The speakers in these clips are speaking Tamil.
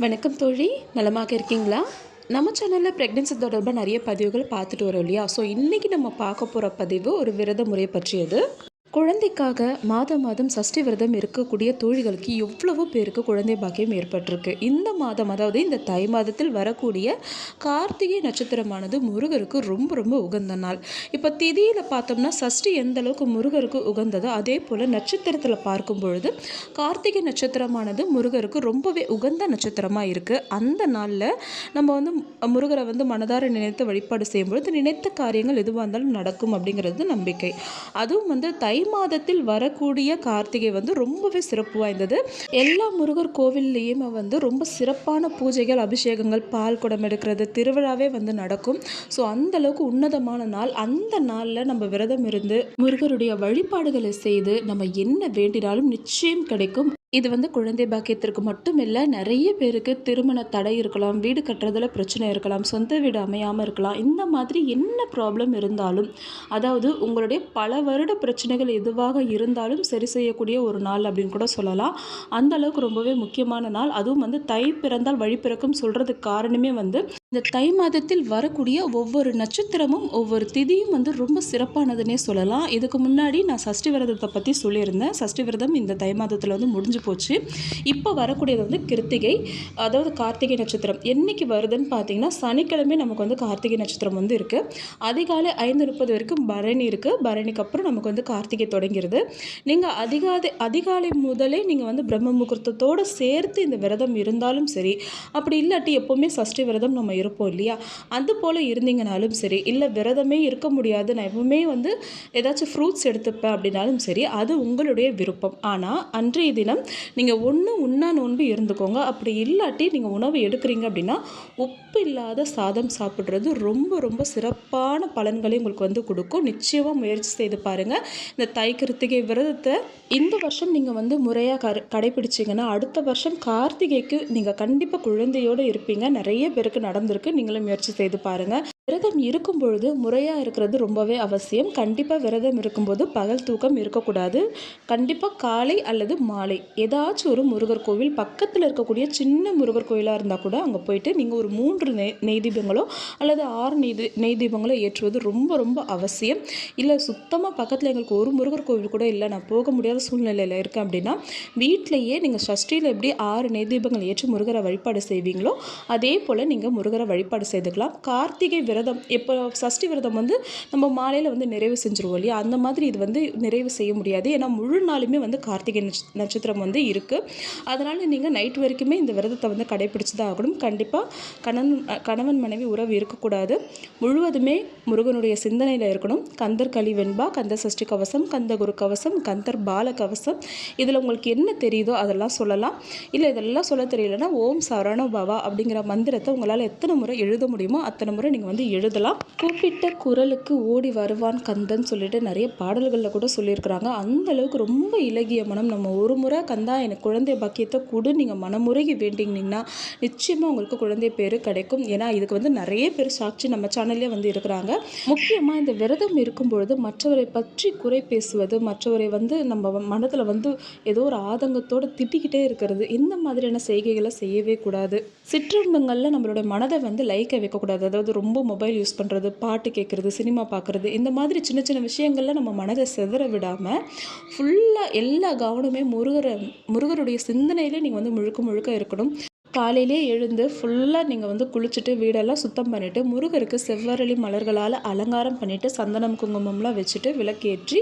வணக்கம் தோழி நலமாக இருக்கீங்களா? நம்ம சேனலில் ப்ரெக்னென்சி தொடர்பாக நிறைய பதிவுகள் பார்த்துட்டு வரோம் இல்லையா? ஸோ இன்றைக்கி நம்ம பார்க்க போகிற பதிவு ஒரு விரத முறை பற்றியது. குழந்தைக்காக மாதம் மாதம் சஷ்டி விரதம் இருக்கக்கூடிய தோழிகளுக்கு எவ்வளவோ பேருக்கு குழந்தை பாக்கியம் ஏற்பட்டிருக்கு? இந்த மாதம் அதாவது இந்த தை மாதத்தில் வரக்கூடிய கார்த்திகை நட்சத்திரமானது முருகருக்கு ரொம்ப ரொம்ப உகந்த நாள். இப்போ திதியில் பார்த்தோம்னா சஷ்டி எந்த அளவுக்கு முருகருக்கு உகந்ததோ அதே போல் நட்சத்திரத்தில் பார்க்கும் பொழுது கார்த்திகை நட்சத்திரமானது முருகருக்கு ரொம்பவே உகந்த நட்சத்திரமாக இருக்குது அந்த நாளில் நம்ம வந்து முருகரை வந்து மனதார நினைத்து வழிபாடு செய்யும்பொழுது நினைத்த காரியங்கள் எதுவாக இருந்தாலும் நடக்கும் அப்படிங்கிறது நம்பிக்கை. அதுவும் வந்து தை மாதத்தில் வரக்கூடிய கார்த்திகை வந்து ரொம்பவே சிறப்பு வாய்ந்தது. எல்லா முருகர் கோவில்லையுமே வந்து ரொம்ப சிறப்பான பூஜைகள் அபிஷேகங்கள் பால் குடம் எடுக்கிறது திருவிழாவே வந்து நடக்கும். ஸோ அந்த அளவுக்கு உன்னதமான நாள். அந்த நாளில் நம்ம விரதம் இருந்து முருகருடைய வழிபாடுகளை செய்து நம்ம என்ன வேண்டினாலும் நிச்சயம் கிடைக்கும். இது வந்து குழந்தை பாக்கியத்திற்கு மட்டும் இல்லை நிறைய பேருக்கு திருமண தடை இருக்கலாம் வீடு கட்டுறதுல பிரச்சனை இருக்கலாம் சொந்த வீடு அமையாமல் இருக்கலாம். இந்த மாதிரி என்ன ப்ராப்ளம் இருந்தாலும் அதாவது உங்களுடைய பல வருட பிரச்சனைகள் எதுவாக இருந்தாலும் சரி செய்யக்கூடிய ஒரு நாள் அப்படின்னு கூட சொல்லலாம். அந்த அளவுக்கு ரொம்பவே முக்கியமான நாள். அதுவும் வந்து தை பிறந்தால் வழி பிறக்கும் சொல்கிறதுக்கு காரணமே வந்து இந்த தை மாதத்தில் வரக்கூடிய ஒவ்வொரு நட்சத்திரமும் ஒவ்வொரு திதியும் வந்து ரொம்ப சிறப்பானதுன்னே சொல்லலாம். இதுக்கு முன்னாடி நான் சஷ்டி விரதத்தை பற்றி சொல்லியிருந்தேன். சஷ்டி விரதம் இந்த தை மாதத்தில் வந்து முடிஞ்சு போச்சு. இப்போ வரக்கூடியது வந்து கிருத்திகை அதாவது கார்த்திகை நட்சத்திரம். என்னைக்கு வருதுன்னு பார்த்தீங்கன்னா சனிக்கிழமை நமக்கு வந்து கார்த்திகை நட்சத்திரம் வந்து இருக்குது அதிகாலை ஐந்து முப்பது வரைக்கும் பரணி இருக்குது பரணிக்கு அப்புறம் நமக்கு வந்து கார்த்திகை தொடங்கிறது. நீங்கள் அதிகாலை அதிகாலை முதலே நீங்கள் வந்து பிரம்ம முகூர்த்தத்தோடு சேர்த்து இந்த விரதம் இருந்தாலும் சரி அப்படி இல்லாட்டி எப்போவுமே சஷ்டி விரதம் நம்ம இருப்போம் இல்லையா? அது போல் இருந்தீங்கனாலும் சரி இல்லை விரதமே இருக்க முடியாது நான் எப்பவுமே வந்து ஏதாச்சும் ஃப்ரூட்ஸ் எடுத்துப்பேன் அப்படின்னாலும் சரி அது உங்களுடைய விருப்பம். ஆனால் அன்றைய தினம் நீங்கள் ஒன்று உண்ணா நோன்பு இருந்துக்கோங்க. அப்படி இல்லாட்டி நீங்கள் உணவு எடுக்கிறீங்க அப்படின்னா உப்பு இல்லாத சாதம் சாப்பிட்றது ரொம்ப ரொம்ப சிறப்பான பலன்களை உங்களுக்கு வந்து கொடுக்கும். நிச்சயமாக முயற்சி செய்து பாருங்கள் இந்த தை கிருத்திகை விரதத்தை இந்த வருஷம் நீங்கள் வந்து முறையாக கரு கடைபிடிச்சிங்கன்னா அடுத்த வருஷம் கார்த்திகைக்கு நீங்கள் கண்டிப்பாக குழந்தையோடு இருப்பீங்க. நிறைய பேருக்கு நடந்திருக்கு. நீங்களும் முயற்சி செய்து பாருங்கள் விரதம் இருக்கும் பொழுது முறையாக இருக்கிறது ரொம்பவே அவசியம். கண்டிப்பாக விரதம் இருக்கும்போது பகல் தூக்கம் இருக்கக்கூடாது. கண்டிப்பாக காலை அல்லது மாலை. ஏதாச்சும் ஒரு முருகர் கோவில் பக்கத்தில் இருக்கக்கூடிய சின்ன முருகர் கோயிலாக இருந்தால் கூட அங்கே போயிட்டு நீங்கள் ஒரு மூன்று நெய் நெய் தீபங்களோ அல்லது ஆறு நெய் தி- நெய் தீபங்களோ ஏற்றுவது ரொம்ப ரொம்ப அவசியம். இல்லை சுத்தமாக பக்கத்தில் எங்களுக்கு ஒரு முருகர் கோவில் கூட இல்லை. நான் போக முடியாத சூழ்நிலையில் இருக்கேன் அப்படின்னா வீட்டிலையே நீங்கள் சஷ்டியில் எப்படி ஆறு நெய் தீபங்கள் ஏற்றி முருகரை வழிபாடு செய்வீங்களோ அதே போல் நீங்கள் முருகரை வழிபாடு செய்துக்கலாம். கார்த்திகை விரதம் இப்போ சஷ்டி விரதம் வந்து நம்ம மாலையில் வந்து நிறைவு செஞ்சுருவோம் இல்லையா? அந்த மாதிரி இது வந்து நிறைவு செய்ய முடியாது. ஏன்னா முழு நாளுமே வந்து கார்த்திகை நட்ச- நட்சத்திரம் வந்து இருக்குது அதனால் நீங்கள் நைட் வரைக்குமே இந்த விரதத்தை வந்து கடைபிடிச்சு தான் ஆகணும். கண்டிப்பாக கணவன் கணவன் மனைவி உறவு இருக்கக்கூடாது. முழுவதுமே முருகனுடைய சிந்தனையில் இருக்கணும். கந்தர் களி வெண்பா கந்த சஷ்டி கவசம் கந்த குரு கவசம் கந்தர் பால கவசம். இதில் உங்களுக்கு என்ன தெரியுதோ அதெல்லாம் சொல்லலாம். இல்லை இதெல்லாம் சொல்ல தெரியலன்னா ஓம் சரண பவா அப்படிங்கிற மந்திரத்தை உங்களால் எத்தனை முறை எழுத முடியுமோ அத்தனை முறை நீங்கள் வந்து எழுதலாம். கூப்பிட்ட குரலுக்கு ஓடி வருவான் கந்தன் சொல்லிட்டு நிறைய பாடல்களில் கூட சொல்லியிருக்கிறாங்க. அந்த அளவுக்கு ரொம்ப இலகிய மனம். நம்ம ஒரு முறை கந்தா எனக்கு குழந்தை பாக்கியத்தை கொடு நீங்கள் மனமுறைகி வேண்டிங்கன்னா நிச்சயமாக உங்களுக்கு குழந்தை பேர் கிடைக்கும். ஏன்னா இதுக்கு வந்து நிறைய பேர் சாட்சி நம்ம சேனல்லே வந்து இருக்கிறாங்க. முக்கியமாக இந்த விரதம் இருக்கும் பொழுது மற்றவரை பற்றி குறை பேசுவது மற்றவரை வந்து நம்ம மனதில் வந்து ஏதோ ஒரு ஆதங்கத்தோடு திட்டிக்கிட்டே இருக்கிறது இந்த மாதிரியான செய்கைகளை செய்யவே கூடாது. சிற்றின்பங்களில் நம்மளோட மனதை வந்து லைக்க வைக்கக்கூடாது. அதாவது ரொம்ப மொபைல் யூஸ் பண்ணுறது பாட்டு கேட்குறது சினிமா பார்க்குறது இந்த மாதிரி சின்ன சின்ன விஷயங்களில் நம்ம மனதை சிதற விடாமல் ஃபுல்லாக எல்லா கவனமே முருகரை முருகருடைய சிந்தனையிலே நீங்கள் வந்து முழுக்க முழுக்க இருக்கணும். காலையிலே எழுந்து ஃபுல்லாக நீங்கள் வந்து குளிச்சுட்டு வீடெல்லாம் சுத்தம் பண்ணிவிட்டு முருகருக்கு செவ்வரளி மலர்களால் அலங்காரம் பண்ணிவிட்டு சந்தனம் குங்குமம்லாம் வச்சுட்டு விளக்கேற்றி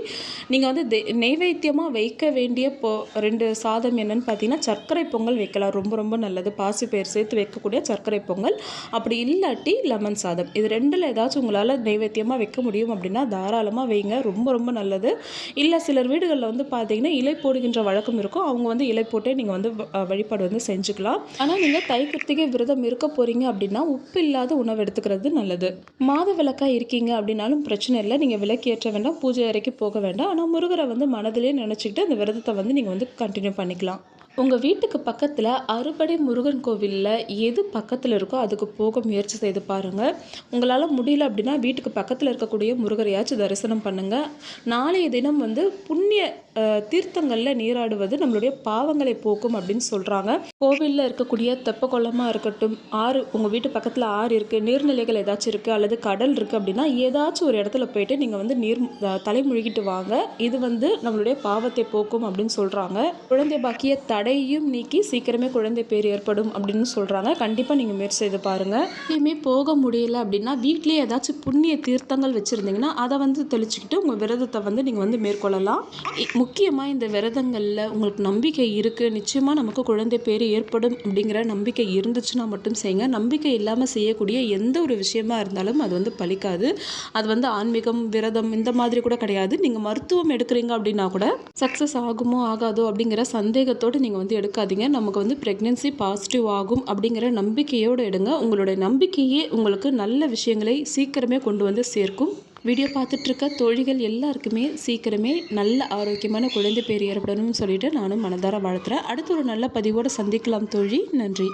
நீங்கள் வந்து தெ நெய்வேத்தியமாக வைக்க வேண்டிய பொ ரெண்டு சாதம் என்னென்னு பார்த்தீங்கன்னா சர்க்கரை பொங்கல் வைக்கலாம். ரொம்ப ரொம்ப நல்லது. பாசி பேர் சேர்த்து வைக்கக்கூடிய சர்க்கரை பொங்கல். அப்படி இல்லாட்டி லெமன் சாதம். இது ரெண்டில் ஏதாச்சும் உங்களால் நெய்வேத்தியமாக வைக்க முடியும் அப்படின்னா தாராளமாக வைங்க. ரொம்ப ரொம்ப நல்லது. இல்லை சிலர் வீடுகளில் வந்து பார்த்தீங்கன்னா இலை போடுகின்ற வழக்கம் இருக்கும். அவங்க வந்து இலை போட்டே நீங்கள் வந்து வ- வழிபாடு வந்து செஞ்சுக்கலாம். ஆனால் நீங்கள் தை கிருத்திகை விரதம் இருக்க போகிறீங்க அப்படின்னா உப்பு இல்லாத உணவு எடுத்துக்கிறது நல்லது. மாத விளக்காக இருக்கீங்க அப்படின்னாலும் பிரச்சனை இல்லை. நீங்கள் விளக்கு ஏற்ற வேண்டாம் பூஜை அறைக்கு போக வேண்டாம். ஆனால் முருகரை வந்து மனதிலே நினச்சிக்கிட்டு அந்த விரதத்தை வந்து நீங்கள் வந்து கண்டினியூ பண்ணிக்கலாம். உங்கள் வீட்டுக்கு பக்கத்தில் அறுபடை முருகன் கோவிலில் எது பக்கத்தில் இருக்கோ அதுக்கு போக முயற்சி செய்து பாருங்கள் உங்களால் முடியல அப்படின்னா வீட்டுக்கு பக்கத்தில் இருக்கக்கூடிய முருகரையாச்சும் தரிசனம் பண்ணுங்கள் நாளைய தினம் வந்து புண்ணிய தீர்த்தங்களில் நீராடுவது நம்மளுடைய பாவங்களை போக்கும் அப்படின்னு சொல்கிறாங்க கோவிலில் இருக்கக்கூடிய தெப்ப குளமாக இருக்கட்டும் ஆறு உங்கள் வீட்டு பக்கத்தில் ஆறு இருக்குது நீர்நிலைகள் ஏதாச்சும் இருக்குது அல்லது கடல் இருக்குது அப்படின்னா ஏதாச்சும் ஒரு இடத்துல போயிட்டு நீங்கள் வந்து நீர் தலைமுழுகிட்டு வாங்க. இது வந்து நம்மளுடைய பாவத்தை போக்கும் அப்படின்னு சொல்கிறாங்க குழந்தை பாக்கிய தடையும் நீக்கி சீக்கிரமே குழந்தை பேர் ஏற்படும் அப்படின்னு சொல்கிறாங்க கண்டிப்பாக நீங்கள் முயற்சி செய்து பாருங்கள் எப்பயுமே போக முடியல அப்படின்னா வீட்லேயே ஏதாச்சும் புண்ணிய தீர்த்தங்கள் வச்சுருந்தீங்கன்னா அதை வந்து தெளிச்சுக்கிட்டு உங்கள் விரதத்தை வந்து நீங்கள் வந்து மேற்கொள்ளலாம். முக்கியமாக இந்த விரதங்களில் உங்களுக்கு நம்பிக்கை இருக்குது நிச்சயமாக நமக்கு குழந்தை பேர் ஏற்படும் அப்படிங்கிற நம்பிக்கை இருந்துச்சுன்னா மட்டும் செய்யுங்க. நம்பிக்கை இல்லாமல் செய்யக்கூடிய எந்த ஒரு விஷயமா இருந்தாலும் அது வந்து பலிக்காது. அது வந்து ஆன்மீகம் விரதம் இந்த மாதிரி கூட கிடையாது. நீங்கள் மருத்துவம் எடுக்கிறீங்க அப்படின்னா கூட சக்ஸஸ் ஆகுமோ ஆகாதோ அப்படிங்கிற சந்தேகத்தோடு நீங்கள் வந்து எடுக்காதீங்க. நமக்கு வந்து ப்ரெக்னென்சி பாசிட்டிவ் ஆகும் அப்படிங்கிற நம்பிக்கையோடு எடுங்க. உங்களுடைய நம்பிக்கையே உங்களுக்கு நல்ல விஷயங்களை சீக்கிரமே கொண்டு வந்து சேர்க்கும். வீடியோ பார்த்துட்ருக்க தோழிகள் எல்லாருக்குமே சீக்கிரமே நல்ல ஆரோக்கியமான குழந்தை பேர் ஏற்படணும்னு சொல்லிவிட்டு நானும் மனதார வாழ்த்துறேன். அடுத்து ஒரு நல்ல பதிவோடு சந்திக்கலாம் தோழி. நன்றி.